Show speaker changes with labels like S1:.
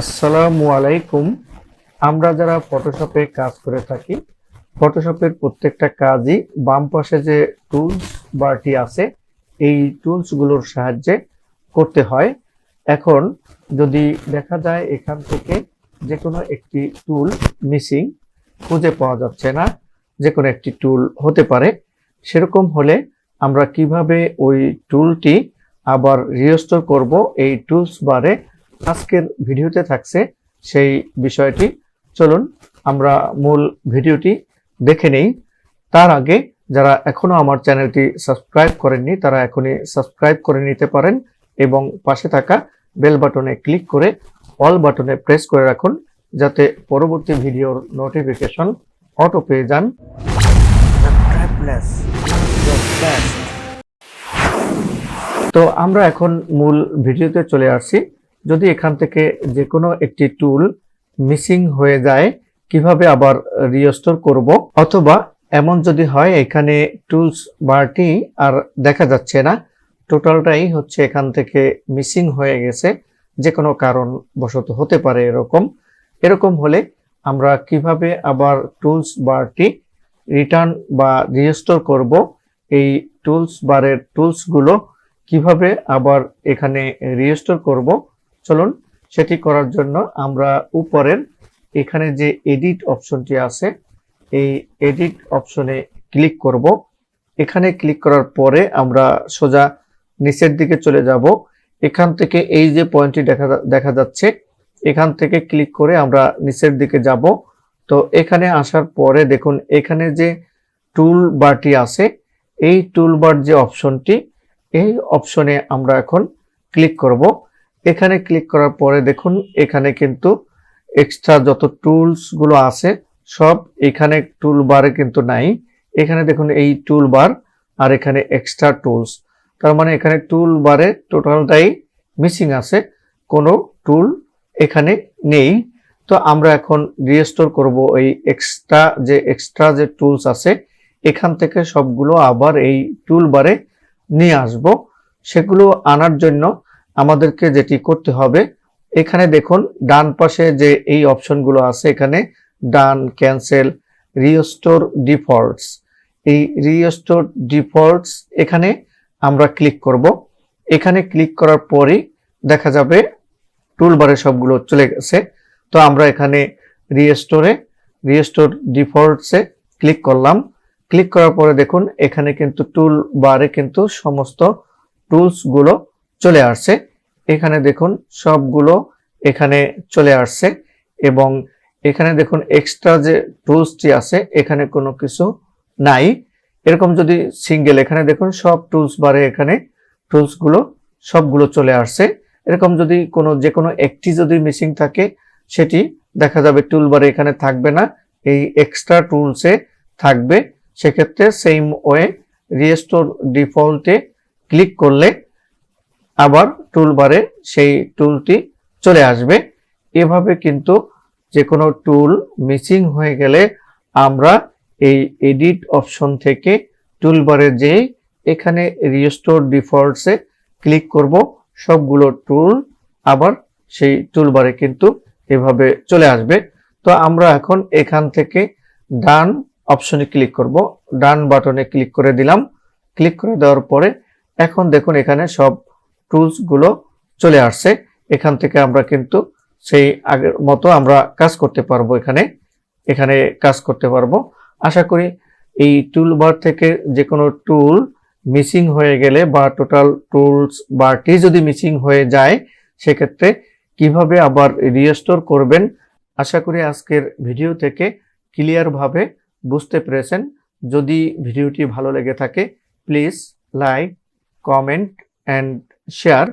S1: আসসালামু আলাইকুম। আমরা যারা ফটোশপে কাজ করে থাকি ফটোশপের প্রত্যেকটা কাজই বাম পাশে যে টুলস বারটি আছে, এই টুলসগুলোর সাহায্যে করতে হয়। এখন যদি দেখা যায় এখান থেকে যে কোনো একটি টুল মিসিং খুঁজে পাওয়া যাচ্ছে না যে কোনো একটি টুল হতে পারে। সেরকম হলে আমরা কীভাবে ওই টুলটি আবার রিস্টোর করব এই টুলস বারে আজকের ভিডিওতে থাকছে সেই বিষয়টি। চলুন, আমরা মূল ভিডিওটি দেখে নেই। তার আগে, যারা এখনও আমার চ্যানেলটি সাবস্ক্রাইব করেননি, তারা এখনই সাবস্ক্রাইব করে নিতে পারেন এবং পাশে থাকা বেল বাটনে ক্লিক করে অল বাটনে প্রেস করে রাখুন, যাতে পরবর্তী ভিডিওর নোটিফিকেশন অটো পেয়ে যান। তো আমরা এখন মূল ভিডিওতে চলে আসছি। যদি এখান থেকে যে কোনো একটি টুল মিসিং হয়ে যায়, কীভাবে আবার রিস্টোর করব? অথবা এমন যদি হয়, এখানে টুলস বারটি আর দেখা যাচ্ছে না টোটালটাই হচ্ছে এখান থেকে মিসিং হয়ে গেছে যে কোনো কারণ বশত হতে পারে এরকম। এরকম হলে আমরা কীভাবে আবার টুলস বারটি রিটার্ন বা রিস্টোর করব? এই টুলস বারের টুলসগুলো কীভাবে আবার এখানে রিস্টোর করব? চলুন সেটি করার জন্য আমরা উপরের এখানে যে এডিট অপশনটি আছে, এই এডিট অপশনে ক্লিক করব। এখানে ক্লিক করার পরে আমরা সোজা নিচের দিকে চলে যাব। এখান থেকে এই যে পয়েন্টটি দেখা দেখা যাচ্ছে, এখান থেকে ক্লিক করে আমরা নিচের দিকে যাব। তো এখানে আসার পরে দেখুন, এখানে যে টুল বারটি আছে, এই টুল বার যে অপশনটি এই অপশনে আমরা এখন ক্লিক করব। এখানে ক্লিক করার পরে দেখুন, এখানে কিন্তু এক্সট্রা যত টুলসগুলো আছে, সব এখানে টুল বারে কিন্তু নাই। এখানে দেখুন, এই টুল বার আর এখানে এক্সট্রা টুলস তার মানে এখানে টুল বারে টোটালটাই মিসিং আছে, কোনো টুল এখানে নেই। তো আমরা এখন রিস্টোর করব এই এক্সট্রা যে এক্সট্রা যে টুলস আছে, এখান থেকে সবগুলো আবার এই টুল বারে নিয়ে আসব। সেগুলো আনার জন্য আমাদেরকে যেটি করতে হবে, এখানে দেখুন, ডান পাশে যে এই অপশনগুলো আছে, এখানে ডান, ক্যান্সেল, রিস্টোর ডিফল্টস। এই রিস্টোর ডিফল্টস, এখানে আমরা ক্লিক করব। এখানে ক্লিক করার পরই দেখা যাবে টুলবারে সবগুলো চলে গেছে। তো আমরা এখানে রিস্টোরে, রিস্টোর ডিফল্টসে ক্লিক করলাম। ক্লিক করার পরে দেখুন, এখানে কিন্তু টুল বারে কিন্তু সমস্ত টুলসগুলো চলে আসছে। এখানে দেখুন সবগুলো এখানে চলে আসছে এবং এখানে দেখুন এক্সট্রা যে টুলসটি আছে, এখানে কোনো কিছু নাই। এরকম যদি সিঙ্গেল এখানে দেখুন সব টুলস বারে এখানে টুলসগুলো সবগুলো চলে আসছে। এরকম যদি কোনো, যে কোনো একটি যদি মিসিং থাকে, সেটি দেখা যাবে টুল বারে এখানে থাকবে না। এই এক্সট্রা টুলসে থাকবে। সেক্ষেত্রে সেম ওয়ে রিস্টোর ডিফল্টে ক্লিক করলে আবার টুলবারে সেই টুলটি চলে আসবে। এভাবে কিন্তু যে কোনো টুল মিসিং হয়ে গেলে আমরা এই এডিট অপশন থেকে টুলবারে যেই এখানে রিস্টোর ডিফল্টসে ক্লিক করব। সবগুলো টুল আবার সেই টুলবারে কিন্তু এভাবে চলে আসবে। তো আমরা এখন এখান থেকে ডান অপশনে ক্লিক করব। ডান বাটনে ক্লিক করে দিলাম। ক্লিক করে দেওয়ার পরে এখন দেখুন এখানে সব টুলসগুলো চলে আসছে, এখান থেকে আমরা কিন্তু সেই আগের মতো আমরা কাজ করতে পারব এখানে এখানে কাজ করতে পারব। আশা করি এই টুল বার থেকে যে কোনো টুল মিসিং হয়ে গেলে বা টোটাল টুলস বারটি যদি মিসিং হয়ে যায়, সেক্ষেত্রে কীভাবে আবার রিস্টোর করবেন, আশা করি আজকের ভিডিও থেকে ক্লিয়ারভাবে বুঝতে পেরেছেন। যদি ভিডিওটি ভালো লেগে থাকে please like comment and share